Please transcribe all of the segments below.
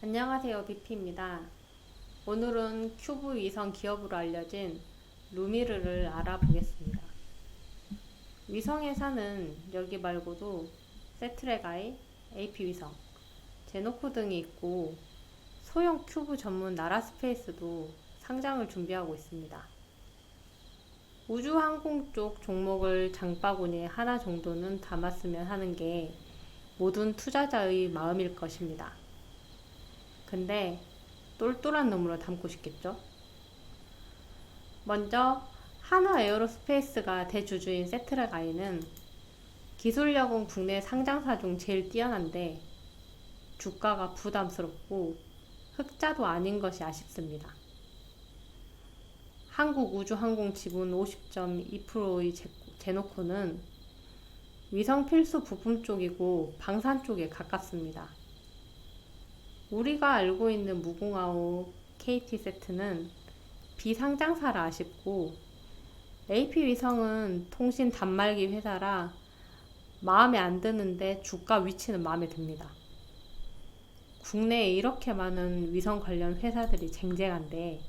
안녕하세요. 비피입니다. 오늘은 큐브 위성 기업으로 알려진 루미르를 알아보겠습니다. 위성에 사는 여기 말고도 세트레가이, AP 위성, 제노코 등이 있고 소형 큐브 전문 나라 스페이스도 상장을 준비하고 있습니다. 우주항공 쪽 종목을 장바구니에 하나 정도는 담았으면 하는 게 모든 투자자의 마음일 것입니다. 근데 똘똘한 놈으로 담고 싶겠죠? 먼저 하나 에어로스페이스가 대주주인 세트라가이는 기술력은 국내 상장사 중 제일 뛰어난데 주가가 부담스럽고 흑자도 아닌 것이 아쉽습니다. 한국우주항공 지분 50.2%의 제노코는 위성 필수 부품 쪽이고 방산 쪽에 가깝습니다. 우리가 알고 있는 무궁화호 KT세트는 비상장사라 아쉽고 AP 위성은 통신 단말기 회사라 마음에 안 드는데 주가 위치는 마음에 듭니다. 국내에 이렇게 많은 위성 관련 회사들이 쟁쟁한데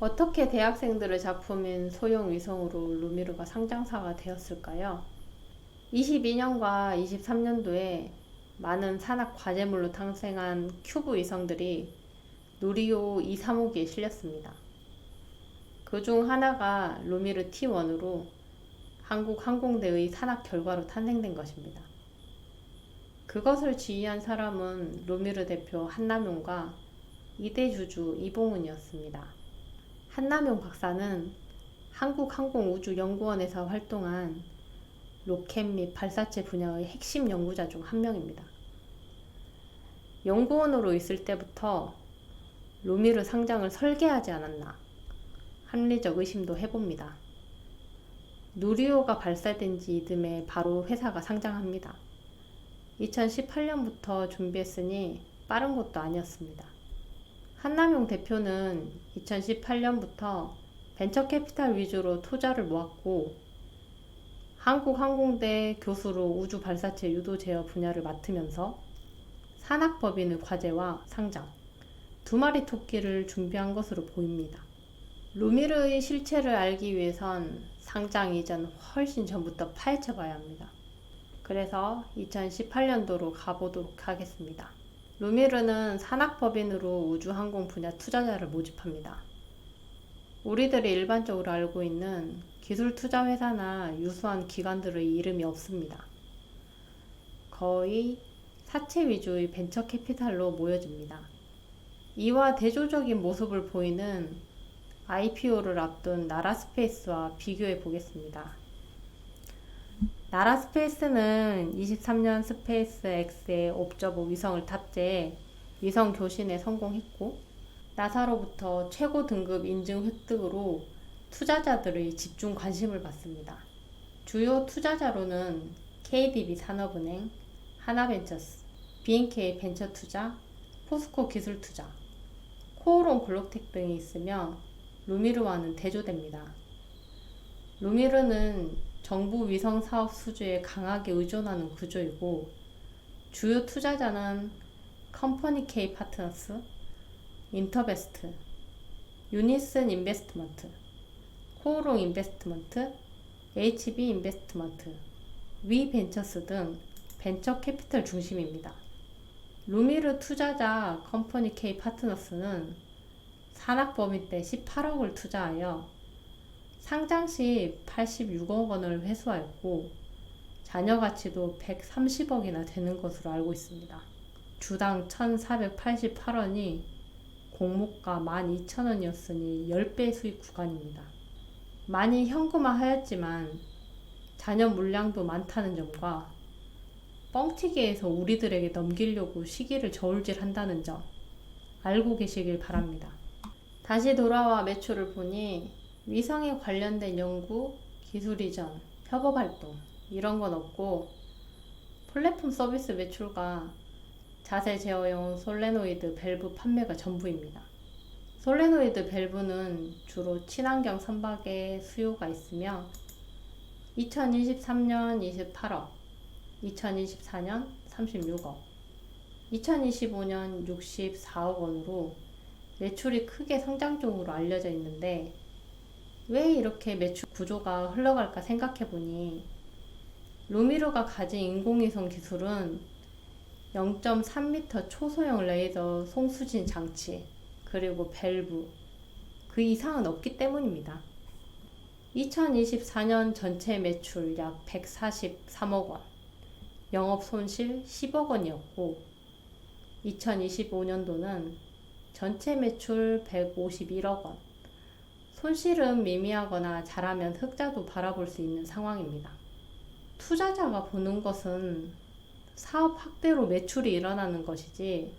어떻게 대학생들의 작품인 소형 위성으로 루미르가 상장사가 되었을까요? 22년과 23년도에 많은 산악 과제물로 탄생한 큐브 위성들이 누리호 2, 3호기에 실렸습니다. 그 중 하나가 루미르 T1으로 한국 항공대의 산악 결과로 탄생된 것입니다. 그것을 지휘한 사람은 루미르 대표 한남용과 이대 주주 이봉은이었습니다. 한남용 박사는 한국항공우주연구원에서 활동한 로켓 및 발사체 분야의 핵심 연구자 중 한 명입니다. 연구원으로 있을 때부터 루미르 상장을 설계하지 않았나 합리적 의심도 해봅니다. 누리호가 발사된 지 이듬해 바로 회사가 상장합니다. 2018년부터 준비했으니 빠른 것도 아니었습니다. 한남용 대표는 2018년부터 벤처 캐피탈 위주로 투자를 모았고 한국항공대 교수로 우주 발사체 유도 제어 분야를 맡으면서 산학법인의 과제와 상장, 두 마리 토끼를 준비한 것으로 보입니다. 루미르의 실체를 알기 위해선 상장 이전 훨씬 전부터 파헤쳐 봐야 합니다. 그래서 2018년도로 가보도록 하겠습니다. 루미르는 산학법인으로 우주항공 분야 투자자를 모집합니다. 우리들이 일반적으로 알고 있는 기술 투자 회사나 유수한 기관들의 이름이 없습니다. 거의 사채 위주의 벤처 캐피탈로 모여집니다. 이와 대조적인 모습을 보이는 IPO를 앞둔 나라스페이스와 비교해 보겠습니다. 나라스페이스는 23년 스페이스 X의 옵저버 위성을 탑재해 위성 교신에 성공했고 나사로부터 최고 등급 인증 획득으로 투자자들의 집중 관심을 받습니다. 주요 투자자로는 KDB 산업은행, 하나벤처스, BNK 벤처투자, 포스코 기술투자, 코오롱 글로텍 등이 있으며 루미르와는 대조됩니다. 루미르는 정부 위성 사업 수주에 강하게 의존하는 구조이고 주요 투자자는 컴퍼니 K 파트너스, 인터베스트, 유니슨 인베스트먼트, 코오롱 인베스트먼트, HB 인베스트먼트, 위 벤처스 등 벤처 캐피털 중심입니다. 루미르 투자자 컴퍼니 K 파트너스는 산학법인 때 18억을 투자하여 상장 시 86억 원을 회수하였고 자녀 가치도 130억이나 되는 것으로 알고 있습니다. 주당 1,488원이 공모가 12,000원이었으니 10배 수익 구간입니다. 많이 현금화하였지만 자녀 물량도 많다는 점과 뻥튀기에서 우리들에게 넘기려고 시기를 저울질 한다는 점 알고 계시길 바랍니다. 다시 돌아와 매출을 보니 위성에 관련된 연구, 기술 이전, 협업 활동 이런 건 없고 플랫폼 서비스 매출과 자세 제어용 솔레노이드 밸브 판매가 전부입니다. 솔레노이드 밸브는 주로 친환경 선박에 수요가 있으며 2023년 28억, 2024년 36억, 2025년 64억 원으로 매출이 크게 성장 중으로 알려져 있는데 왜 이렇게 매출 구조가 흘러갈까 생각해 보니 루미르가 가진 인공위성 기술은 0.3m 초소형 레이더 송수진 장치 그리고 밸브 그 이상은 없기 때문입니다. 2024년 전체 매출 약 143억 원, 영업 손실 10억 원이었고 2025년도는 전체 매출 151억 원, 손실은 미미하거나 잘하면 흑자도 바라볼 수 있는 상황입니다. 투자자가 보는 것은 사업 확대로 매출이 일어나는 것이지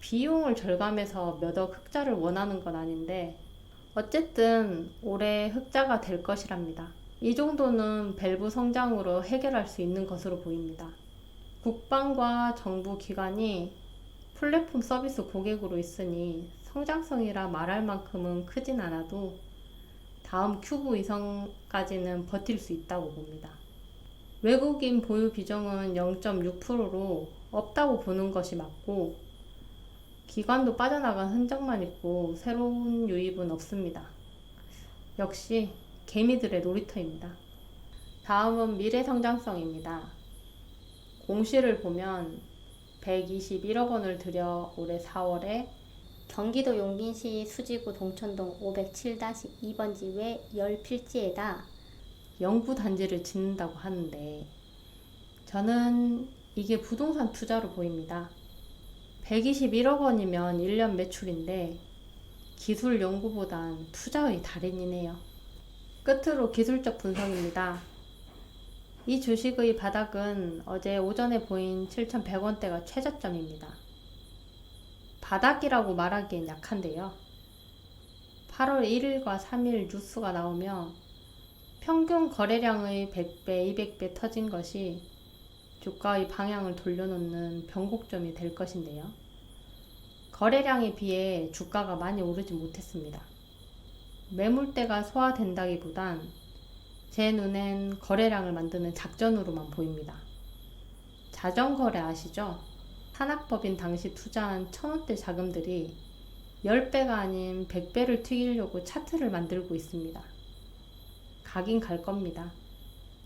비용을 절감해서 몇 억 흑자를 원하는 건 아닌데 어쨌든 올해 흑자가 될 것이랍니다. 이 정도는 밸브 성장으로 해결할 수 있는 것으로 보입니다. 국방과 정부 기관이 플랫폼 서비스 고객으로 있으니 성장성이라 말할 만큼은 크진 않아도 다음 큐브 이상까지는 버틸 수 있다고 봅니다. 외국인 보유 비중은 0.6%로 없다고 보는 것이 맞고 기관도 빠져나간 흔적만 있고 새로운 유입은 없습니다. 역시 개미들의 놀이터입니다. 다음은 미래 성장성입니다. 공시를 보면 121억 원을 들여 올해 4월에 경기도 용인시 수지구 동천동 507-2번지 외 10필지에다 영구 단지를 짓는다고 하는데 저는 이게 부동산 투자로 보입니다. 121억 원이면 1년 매출인데 기술 연구보단 투자의 달인이네요. 끝으로 기술적 분석입니다. 이 주식의 바닥은 어제 오전에 보인 7,100원대가 최저점입니다. 바닥이라고 말하기엔 약한데요. 8월 1일과 3일 뉴스가 나오며 평균 거래량의 100배, 200배 터진 것이 주가의 방향을 돌려놓는 변곡점이 될 것인데요. 거래량에 비해 주가가 많이 오르지 못했습니다. 매물대가 소화된다기보단 제 눈엔 거래량을 만드는 작전으로만 보입니다. 자전거래 아시죠? 산악법인 당시 투자한 천원대 자금들이 10배가 아닌 100배를 튀기려고 차트를 만들고 있습니다. 가긴 갈 겁니다.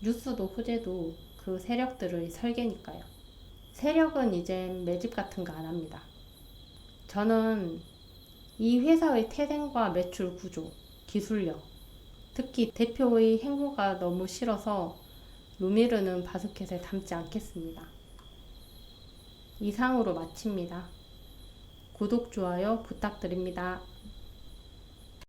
뉴스도 호재도 그 세력들의 설계니까요. 세력은 이젠 매집 같은 거 안 합니다. 저는 이 회사의 태생과 매출 구조, 기술력, 특히 대표의 행보가 너무 싫어서 루미르는 바스켓에 담지 않겠습니다. 이상으로 마칩니다. 구독, 좋아요 부탁드립니다.